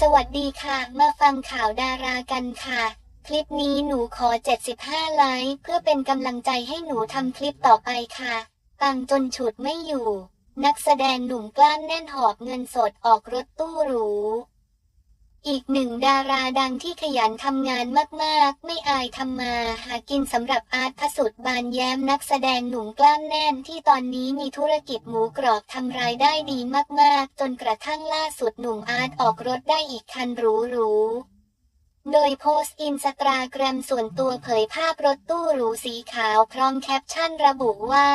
สวัสดีค่ะ มาฟังข่าวดารากันค่ะ คลิปนี้หนูขอ 75 ไลค์เพื่อเป็นกำลังใจให้หนูทำคลิปต่อไปค่ะปังจนฉุดไม่อยู่ นักแสดงหนุ่มกล้ามแน่นหอบเงินสดออกรถตู้หรู อีกหนึ่งดาราดังที่ขยันทำงานมากๆ ไม่อายทำมา หากินสำหรับอาร์ตพสุดบานแย้มนักแสดงหนุ่มกล้ามแน่นที่ตอนนี้มีธุรกิจหมูกรอบทำรายได้ดีมากๆ จนกระทั่งล่าสุดหนุ่มอาร์ตออกรถได้อีกคันหรูๆ โดยโพสต์อินสตาแกรมส่วนตัวเผยภาพรถตู้หรูสีขาวพร้อมแคปชั่นระบุว่า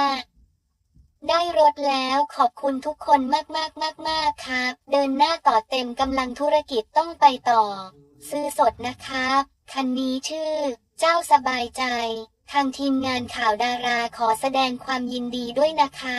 ได้รถแล้วขอบคุณทุกคนมากมากมากมากครับ เดินหน้าต่อเต็มกำลังธุรกิจต้องไปต่อ ซื้อสดนะครับ คันนี้ชื่อ เจ้าสบายใจ ทางทีมงานข่าวดาราขอแสดงความยินดีด้วยนะคะ